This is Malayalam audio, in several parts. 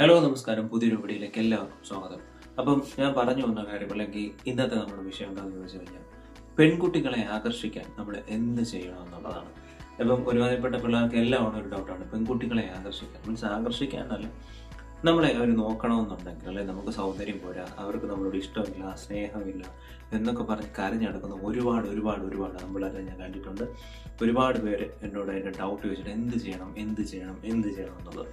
ഹലോ നമസ്കാരം. പുതിയൊരു വീഡിയോയിലേക്ക് എല്ലാവർക്കും സ്വാഗതം. അപ്പം ഞാൻ പറഞ്ഞു വന്ന കാര്യം അല്ലെങ്കിൽ ഇന്നത്തെ നമ്മുടെ വിഷയം എന്താണെന്ന് ചോദിച്ചു കഴിഞ്ഞാൽ പെൺകുട്ടികളെ ആകർഷിക്കാൻ നമ്മൾ എന്ത് ചെയ്യണം എന്നുള്ളതാണ്. ഇപ്പം ഒരുമാതിരിപ്പെട്ട പിള്ളേർക്ക് എല്ലാം ഒരു ഡൗട്ടാണ് പെൺകുട്ടികളെ ആകർഷിക്കാൻ. മീൻസ് ആകർഷിക്കാനല്ല നമ്മളെ അവർ നോക്കണമെന്നുണ്ടെങ്കിൽ അല്ലെ നമുക്ക് സൗന്ദര്യം പോരാ അവർക്ക് നമ്മളോട് ഇഷ്ടമില്ല സ്നേഹമില്ല എന്നൊക്കെ പറഞ്ഞ് കരഞ്ഞടക്കുന്ന ഒരുപാട് ഒരുപാട് ഒരുപാട് നമ്മളെല്ലാം ഞാൻ കണ്ടിട്ടുണ്ട്. ഒരുപാട് പേര് എന്നോട് അതിന്റെ ഡൗട്ട് ചോദിച്ചിട്ട് എന്ത് ചെയ്യണം എന്ത് ചെയ്യണം എന്ത് ചെയ്യണം എന്നുള്ളത്.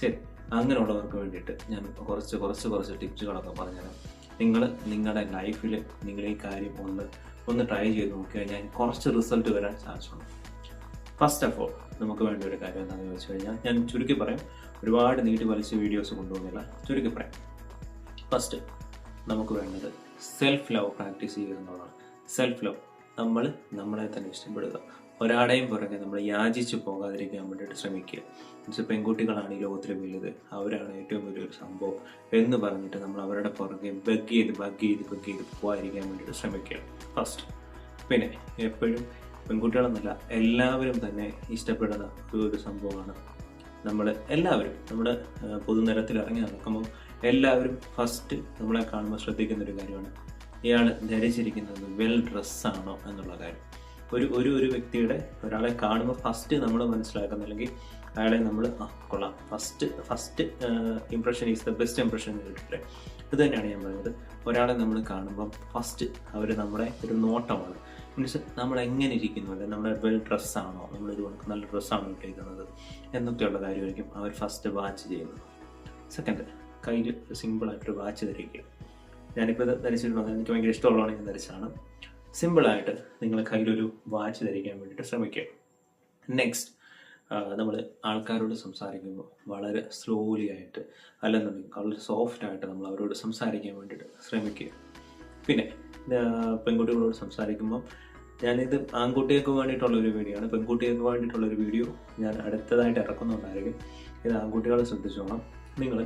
ശരി അങ്ങനെയുള്ളവർക്ക് വേണ്ടിയിട്ട് ഞാൻ കുറച്ച് കുറച്ച് കുറച്ച് ടിപ്സുകളൊക്കെ പറഞ്ഞുതരാം. നിങ്ങൾ നിങ്ങളുടെ ലൈഫിൽ നിങ്ങൾ ഈ കാര്യം ഒന്ന് ഒന്ന് ട്രൈ ചെയ്ത് നോക്കി കഴിഞ്ഞാൽ കുറച്ച് റിസൾട്ട് വരാൻ ചാൻസ് ഉണ്ട് ഫസ്റ്റ് ഓഫ് ഓൾ നമുക്ക് വേണ്ട ഒരു കാര്യം എന്താണെന്ന് ചോദിച്ചു കഴിഞ്ഞാൽ ഞാൻ ചുരുക്കി പറയാം. ഒരുപാട് നീട്ടി വലിച്ച് വീഡിയോസ് കൊണ്ടുപോകുന്നില്ല ചുരുക്കി പറയാം. ഫസ്റ്റ് നമുക്ക് വേണ്ടത് സെൽഫ് ലവ് പ്രാക്ടീസ് ചെയ്യുക എന്നുള്ളതാണ്. സെൽഫ് ലവ് നമ്മൾ നമ്മളെ തന്നെ ഇഷ്ടപ്പെടുക. ഒരാടെയും പുറകെ നമ്മൾ യാചിച്ചു പോകാതിരിക്കാൻ വേണ്ടിയിട്ട് ശ്രമിക്കുക. എന്നുവെച്ചാൽ പെൺകുട്ടികളാണ് ഈ ലോകത്തിൽ വലുത്. അവരാണ് ഏറ്റവും വലിയൊരു സംഭവം എന്ന് പറഞ്ഞിട്ട് നമ്മൾ അവരുടെ പുറകെ ബഗ് ചെയ്ത് ബഗ് ചെയ്ത് ബഗ് ചെയ്ത് പോകാതിരിക്കാൻ വേണ്ടിയിട്ട് ശ്രമിക്കുക. ഫസ്റ്റ് പിന്നെ എപ്പോഴും പെൺകുട്ടികളെന്നല്ല എല്ലാവരും തന്നെ ഇഷ്ടപ്പെടുന്ന ഒരു ഒരു സംഭവമാണ് നമ്മൾ എല്ലാവരും. നമ്മുടെ പൊതുനിരത്തിൽ ഇറങ്ങി നടക്കുമ്പോൾ എല്ലാവരും ഫസ്റ്റ് നമ്മളെ കാണുമ്പോൾ ശ്രദ്ധിക്കുന്ന ഒരു കാര്യമാണ്. ഇയാൾ ധരിച്ചിരിക്കുന്നത് വെൽ ഡ്രസ്സാണോ എന്നുള്ള കാര്യം. ഒരു ഒരു ഒരു വ്യക്തിയുടെ ഒരാളെ കാണുമ്പോൾ ഫസ്റ്റ് നമ്മൾ മനസ്സിലാക്കുന്ന അല്ലെങ്കിൽ അയാളെ നമ്മൾ ആ കൊള്ളാം. First first impression is the best impression എന്ന് കിട്ടില്ലേ ഇത് തന്നെയാണ് ഞാൻ പറയുന്നത്. ഒരാളെ നമ്മൾ കാണുമ്പം ഫസ്റ്റ് അവർ നമ്മുടെ ഒരു നോട്ടമാണ്. മീൻസ് നമ്മൾ എങ്ങനെ ഇരിക്കുന്നു? അല്ലെങ്കിൽ നമ്മുടെ വെൽ ഡ്രസ്സാണോ നമ്മൾ ഇതുകൊണ്ട് നല്ല ഡ്രസ്സാണോ ഇട്ടിരിക്കുന്നത് എന്നൊക്കെയുള്ള കാര്യമായിരിക്കും അവർ ഫസ്റ്റ് വാച്ച് ചെയ്യുന്നത്. സെക്കൻഡ് കയ്യിൽ സിമ്പിളായിട്ടൊരു വാച്ച് ധരിക്കുക. ഞാനിപ്പോൾ ഇത് ധരിച്ചിട്ടുള്ളത് എനിക്ക് ഭയങ്കര ഇഷ്ടമുള്ളതാണ് ഞാൻ ധരിച്ചാണ് സിമ്പിളായിട്ട് നിങ്ങൾ കയ്യിലൊരു വാച്ച് ധരിക്കാൻ വേണ്ടിയിട്ട് ശ്രമിക്കുക. നെക്സ്റ്റ് നമ്മൾ ആൾക്കാരോട് സംസാരിക്കുമ്പോൾ വളരെ സ്ലോലി ആയിട്ട് അല്ലെന്നുണ്ടെങ്കിൽ വളരെ സോഫ്റ്റ് ആയിട്ട് നമ്മൾ അവരോട് സംസാരിക്കാൻ വേണ്ടിയിട്ട് ശ്രമിക്കുക. പിന്നെ പെൺകുട്ടികളോട് സംസാരിക്കുമ്പോൾ ഞാനിത് ആൺകുട്ടികൾക്ക് വേണ്ടിയിട്ടുള്ള ഒരു വീഡിയോ ആണ്. പെൺകുട്ടികൾക്ക് വേണ്ടിയിട്ടുള്ള ഒരു വീഡിയോ ഞാൻ അടുത്തതായിട്ട് ഇറക്കുന്നുണ്ടായിരിക്കും ഇത് ആൺകുട്ടികളെ ശ്രദ്ധിച്ചോണം നിങ്ങൾ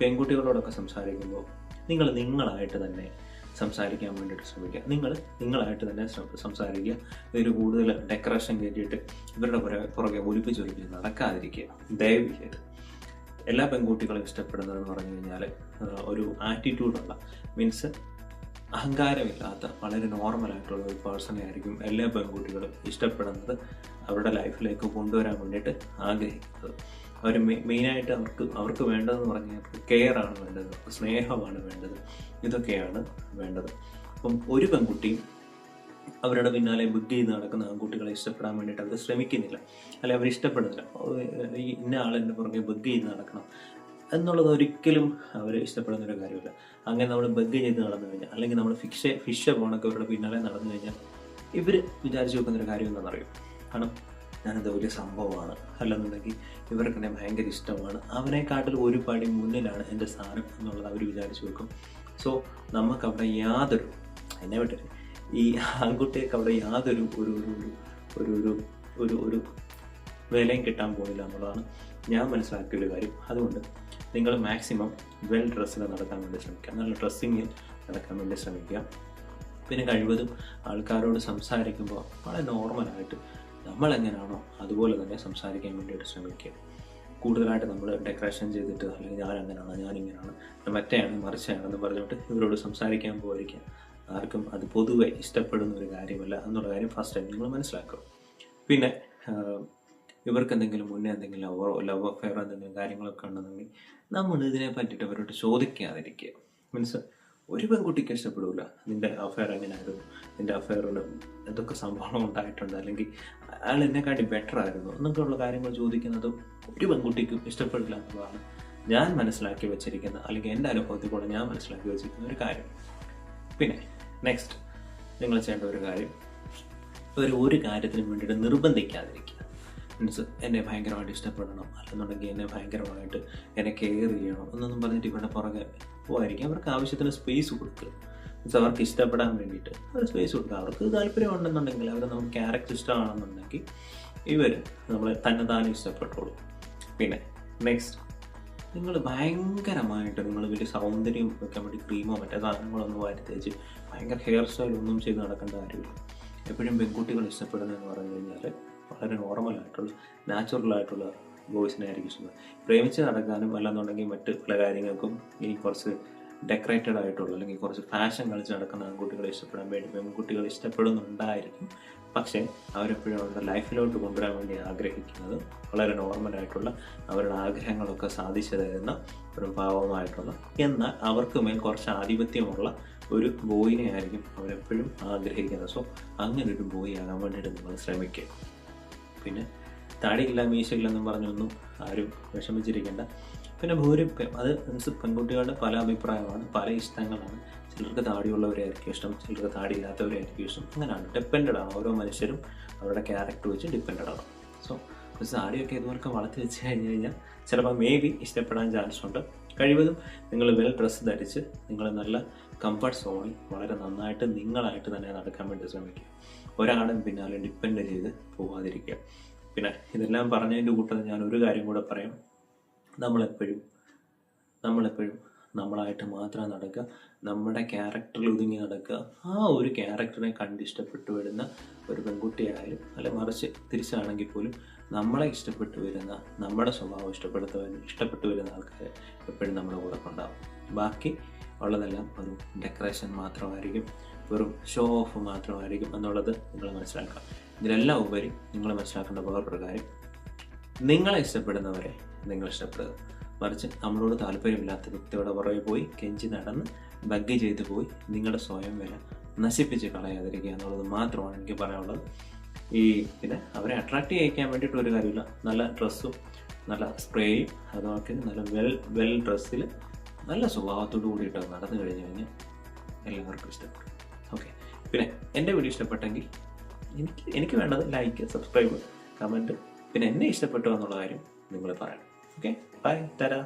പെൺകുട്ടികളോടൊക്കെ സംസാരിക്കുമ്പോൾ നിങ്ങൾ നിങ്ങളായിട്ട് തന്നെ സംസാരിക്കാൻ വേണ്ടിയിട്ട് ശ്രമിക്കുക. നിങ്ങൾ നിങ്ങളായിട്ട് തന്നെ സംസാരിക്കുക. ഇതിന് കൂടുതൽ ഡെക്കറേഷൻ കയറ്റിയിട്ട് ഇവരുടെ പുറകെ പുറകെ ഒലിപ്പിച്ച് ഒലിപ്പിച്ച് നടക്കാതിരിക്കുക. ദയവ് ചെയ്ത് എല്ലാ പെൺകുട്ടികളും ഇഷ്ടപ്പെടുന്നതെന്ന് പറഞ്ഞു കഴിഞ്ഞാൽ ഒരു ആറ്റിറ്റ്യൂഡുള്ള മീൻസ് അഹങ്കാരമില്ലാത്ത വളരെ നോർമലായിട്ടുള്ള ഒരു പേഴ്സണെ ആയിരിക്കും എല്ലാ പെൺകുട്ടികളും ഇഷ്ടപ്പെടുന്നത് അവരുടെ ലൈഫിലേക്ക് കൊണ്ടുവരാൻ വേണ്ടിയിട്ട് ആഗ്രഹിക്കുന്നത്. അവർ മെയിനായിട്ട് അവർക്ക് അവർക്ക് വേണ്ടതെന്ന് പറഞ്ഞാൽ കെയർ വേണ്ടത് സ്നേഹമാണ് വേണ്ടത്. ഇതൊക്കെയാണ് വേണ്ടത്. അപ്പം ഒരു പെൺകുട്ടി അവരുടെ പിന്നാലെ ബുക്ക് ചെയ്ത് നടക്കുന്ന ആൺകുട്ടികളെ ഇഷ്ടപ്പെടാൻ വേണ്ടിയിട്ട് അവർ ശ്രമിക്കുന്നില്ല. അല്ലെ അവർ ഇഷ്ടപ്പെടുന്നില്ല. ഇന്ന ആളെന്റെ പുറകെ ബുദ്ധി ചെയ്ത് നടക്കണം എന്നുള്ളത് ഒരിക്കലും അവർ ഇഷ്ടപ്പെടുന്ന ഒരു കാര്യമില്ല. അങ്ങനെ നമ്മൾ ബഗ് ചെയ്ത് നടന്നു കഴിഞ്ഞാൽ അല്ലെങ്കിൽ നമ്മൾ ഫിഷ് ഫിഷ് പോണൊക്കെ അവരുടെ പിന്നാലെ നടന്നു കഴിഞ്ഞാൽ ഇവർ വിചാരിച്ചു വെക്കുന്ന ഒരു കാര്യം എന്താണെന്നറിയും? കാരണം ഞാനത് വലിയ സംഭവമാണ്. അല്ലെന്നുണ്ടെങ്കിൽ ഇവർക്ക് എന്നെ ഭയങ്കര ഇഷ്ടമാണ്. അവനെക്കാട്ടിൽ ഒരു പടി മുന്നിലാണ് എന്റെ സ്ഥാനം എന്നുള്ളത് അവർ വിചാരിച്ചു വെക്കും. സോ നമുക്കവിടെ യാതൊരു എന്നെ വിട്ടിട്ട് ഈ ആൺകുട്ടിയൊക്കെ അവിടെ യാതൊരു ഒരു ഒരു ഒരു ഒരു ഒരു ഒരു വിലയും കിട്ടാൻ പോയില്ല എന്നുള്ളതാണ് ഞാൻ മനസ്സിലാക്കിയ ഒരു കാര്യം. അതുകൊണ്ട് നിങ്ങൾ മാക്സിമം വെൽ ഡ്രസ്സിൽ നടക്കാൻ വേണ്ടി ശ്രമിക്കുക. നല്ല ഡ്രസ്സിങ്ങിൽ നടക്കാൻ വേണ്ടി ശ്രമിക്കുക. പിന്നെ കഴിവതും ആൾക്കാരോട് സംസാരിക്കുമ്പോൾ വളരെ നോർമലായിട്ട് നമ്മൾ എങ്ങനെയാണോ അതുപോലെ തന്നെ സംസാരിക്കാൻ വേണ്ടിയിട്ട് ശ്രമിക്കുക. കൂടുതലായിട്ട് നമ്മൾ ഡെക്കറേഷൻ ചെയ്തിട്ട് അല്ലെങ്കിൽ ഞാൻ അങ്ങനെയാണ് ഞാൻ ഇങ്ങനെയാണ് മറ്റേയാണ് മറിച്ചാണെന്ന് പറഞ്ഞിട്ട് ഇവരോട് സംസാരിക്കാൻ പോയിരിക്കുക. ആർക്കും അത് പൊതുവെ ഇഷ്ടപ്പെടുന്ന ഒരു കാര്യമല്ല എന്നുള്ള കാര്യം ഫസ്റ്റ് ടൈം നിങ്ങൾ മനസ്സിലാക്കുക. പിന്നെ ഇവർക്ക് എന്തെങ്കിലും മുന്നേ എന്തെങ്കിലും ലവ് ലവ് അഫെയറോ എന്തെങ്കിലും കാര്യങ്ങളൊക്കെ ഉണ്ടെന്നുണ്ടെങ്കിൽ നമ്മൾ ഇതിനെ പറ്റിയിട്ട് അവരോട് ചോദിക്കാതിരിക്കുക. മീൻസ് ഒരു പെൺകുട്ടിക്ക് ഇഷ്ടപ്പെടില്ല നിന്റെ അഫെയർ എങ്ങനെയായിരുന്നു? നിന്റെ അഫെയറിൽ എന്തൊക്കെ സംഭവം ഉണ്ടായിട്ടുണ്ട്? അല്ലെങ്കിൽ അയാൾ എന്നെക്കാട്ടി ബെറ്റർ ആയിരുന്നു? എന്നൊക്കെയുള്ള കാര്യങ്ങൾ ചോദിക്കുന്നതും ഒരു പെൺകുട്ടിക്കും ഇഷ്ടപ്പെടില്ല എന്നുള്ളതാണ് ഞാൻ മനസ്സിലാക്കി വെച്ചിരിക്കുന്ന അല്ലെങ്കിൽ എന്റെ അനുഭവത്തിൽ കൂടെ ഞാൻ മനസ്സിലാക്കി വെച്ചിരിക്കുന്ന ഒരു കാര്യം. പിന്നെ നെക്സ്റ്റ് നിങ്ങൾ ചെയ്യേണ്ട ഒരു കാര്യം. ഒരു ഒരു കാര്യത്തിനും വേണ്ടിയിട്ട് നിർബന്ധിക്കാതിരിക്കുക. മീൻസ് എന്നെ ഭയങ്കരമായിട്ട് ഇഷ്ടപ്പെടണം. അല്ലെന്നുണ്ടെങ്കിൽ എന്നെ ഭയങ്കരമായിട്ട് എന്നെ കെയർ ചെയ്യണം എന്നൊന്നും പറഞ്ഞിട്ട് ഇവരുടെ പുറകെ പോകാതിരിക്കും അവർക്ക് ആവശ്യത്തിന് സ്പേസ് കൊടുക്കുക. മീൻസ് അവർക്ക് ഇഷ്ടപ്പെടാൻ വേണ്ടിയിട്ട് അവർ സ്പേസ് കൊടുക്കുക. അവർക്ക് താല്പര്യം ഉണ്ടെന്നുണ്ടെങ്കിൽ അവർ നമുക്ക് ക്യാരക്ടർ ഇഷ്ടമാണെന്നുണ്ടെങ്കിൽ ഇവർ നമ്മൾ തന്നെ താനും ഇഷ്ടപ്പെട്ടോളൂ. പിന്നെ നെക്സ്റ്റ് നിങ്ങൾ ഭയങ്കരമായിട്ട് നിങ്ങൾ വലിയ സൗന്ദര്യം വെക്കാൻ വേണ്ടി ക്രീമോ മറ്റേ സാധനങ്ങളൊന്നും വാരി തേച്ച് ഭയങ്കര ഹെയർ സ്റ്റൈൽ ഒന്നും ചെയ്ത് നടക്കേണ്ട കാര്യമില്ല. എപ്പോഴും പെൺകുട്ടികൾ ഇഷ്ടപ്പെടുന്നതെന്ന് പറഞ്ഞു കഴിഞ്ഞാൽ വളരെ നോർമൽ ആയിട്ടുള്ള നാച്ചുറൽ ആയിട്ടുള്ള ബോയ്സിനെ ആയിരിക്കും ഇഷ്ടം. പ്രേമിച്ച് നടക്കാനും അല്ലാന്നുണ്ടെങ്കിൽ മറ്റ് പല കാര്യങ്ങൾക്കും ഇനി കുറച്ച് ഡെക്കറേറ്റഡ് ആയിട്ടുള്ള അല്ലെങ്കിൽ കുറച്ച് ഫാഷൻ കളിച്ച് നടക്കുന്ന ആൺകുട്ടികളെ ഇഷ്ടപ്പെടാൻ വേണ്ടി പെൺകുട്ടികൾ ഇഷ്ടപ്പെടുന്നുണ്ടായിരിക്കും. പക്ഷേ അവരെപ്പോഴും അവരുടെ ലൈഫിലോട്ട് കൊണ്ടുവരാൻ വേണ്ടി ആഗ്രഹിക്കുന്നത് വളരെ നോർമലായിട്ടുള്ള അവരുടെ ആഗ്രഹങ്ങളൊക്കെ സാധിച്ചു തരുന്ന ഒരു ഭാവമായിട്ടുള്ള എന്നാൽ അവർക്ക് മേൽ കുറച്ച് ആധിപത്യമുള്ള ഒരു ബോയിനെ ആയിരിക്കും അവരെപ്പോഴും ആഗ്രഹിക്കുന്നത്. സോ അങ്ങനെ ഒരു ബോയി ആകാൻ വേണ്ടിയിട്ട് നിങ്ങൾ ശ്രമിക്കുക. പിന്നെ താടിയില്ല മീശയില്ലെന്നും പറഞ്ഞൊന്നും ആരും വിഷമിച്ചിരിക്കേണ്ട. പിന്നെ ഭൂരി അത് മീൻസ് പെൺകുട്ടികളുടെ പല അഭിപ്രായമാണ് പല ഇഷ്ടങ്ങളാണ്. ചിലർക്ക് താടിയുള്ളവരായിരിക്കും ഇഷ്ടം ചിലർക്ക് താടിയില്ലാത്തവരെ ഇല്ലാത്തവരായിരിക്കും ഇഷ്ടം. അങ്ങനെയാണ്. ഡിപ്പെൻഡഡ് ആണ്. ഓരോ മനുഷ്യരും അവരുടെ ക്യാരക്ടർ വെച്ച് ഡിപ്പെൻഡഡ് ആണ്. സോ താടിയൊക്കെ ഇതുവരെ വളർത്തി വെച്ച് കഴിഞ്ഞ് കഴിഞ്ഞാൽ ചിലപ്പോൾ മേ ബി ഇഷ്ടപ്പെടാൻ ചാൻസ് ഉണ്ട്. കഴിവതും നിങ്ങൾ വെൽ ഡ്രസ്സ് ധരിച്ച് നിങ്ങൾ നല്ല കംഫർട്ട് സോണിൽ വളരെ നന്നായിട്ട് നിങ്ങളായിട്ട് തന്നെ നടക്കാൻ വേണ്ടി ശ്രമിക്കുക. ഒരാളും പിന്നാലെ ഡിപ്പെൻഡ് ചെയ്ത് പോവാതിരിക്കുക. പിന്നെ ഇതെല്ലാം പറഞ്ഞതിന്റെ കൂട്ടത്തിൽ ഞാൻ ഒരു കാര്യം കൂടെ പറയാം. നമ്മളെപ്പോഴും നമ്മളെപ്പോഴും നമ്മളായിട്ട് മാത്രം നടക്കുക നമ്മുടെ ക്യാരക്ടറിൽ ഒതുങ്ങി നടക്കുക. ആ ഒരു ക്യാരക്ടറിനെ കണ്ട് ഇഷ്ടപ്പെട്ടു വരുന്ന ഒരു പെൺകുട്ടിയായാലും അല്ല മറിച്ച് തിരിച്ചാണെങ്കിൽ പോലും നമ്മളെ ഇഷ്ടപ്പെട്ടു വരുന്ന നമ്മുടെ സ്വഭാവം ഇഷ്ടപ്പെടുത്ത ഇഷ്ടപ്പെട്ടു വരുന്ന ആൾക്കാർ എപ്പോഴും നമ്മുടെ കൂടെ കൊണ്ടാവും. ബാക്കി ഉള്ളതെല്ലാം ഒരു ഡെക്കറേഷൻ മാത്രമായിരിക്കും വെറും ഷോ ഓഫ് മാത്രമായിരിക്കും എന്നുള്ളത് നിങ്ങൾ മനസ്സിലാക്കുക. ഇതിലെല്ലാം ഉപരി നിങ്ങൾ മനസ്സിലാക്കേണ്ട കാര്യം നിങ്ങളെ ഇഷ്ടപ്പെടുന്നവരെ നിങ്ങൾ ഇഷ്ടപ്പെടുക. മറിച്ച് നമ്മളോട് താല്പര്യമില്ലാത്ത വ്യക്തിയുടെ പുറകെ പോയി കെഞ്ചി നടന്ന് ബഗ് ചെയ്ത് പോയി നിങ്ങളുടെ സ്വയം വില നശിപ്പിച്ച് കളയാതിരിക്കുക എന്നുള്ളത് മാത്രമാണ് എനിക്ക് പറയാനുള്ളത്. ഈ പിന്നെ അവരെ അട്രാക്റ്റ് ചെയ്യിക്കാൻ വേണ്ടിയിട്ട് ഒരു കാര്യമില്ല. നല്ല ഡ്രസ്സും നല്ല സ്പ്രേയും അതൊക്കെ നല്ല വെൽ വെൽ ഡ്രസ്സിൽ നല്ല സ്വഭാവത്തോടു കൂടിയിട്ട് നടന്നു കഴിഞ്ഞു കഴിഞ്ഞാൽ എല്ലാവർക്കും ഇഷ്ടപ്പെടും. ഓക്കെ പിന്നെ എന്റെ വീഡിയോ ഇഷ്ടപ്പെട്ടെങ്കിൽ എനിക്ക് എനിക്ക് വേണ്ടത് ലൈക്ക് സബ്സ്ക്രൈബ് കമന്റ് പിന്നെ എന്നെ ഇഷ്ടപ്പെട്ടു എന്നുള്ള കാര്യം നിങ്ങൾ പറയണം. ഓക്കെ ബൈ തരാ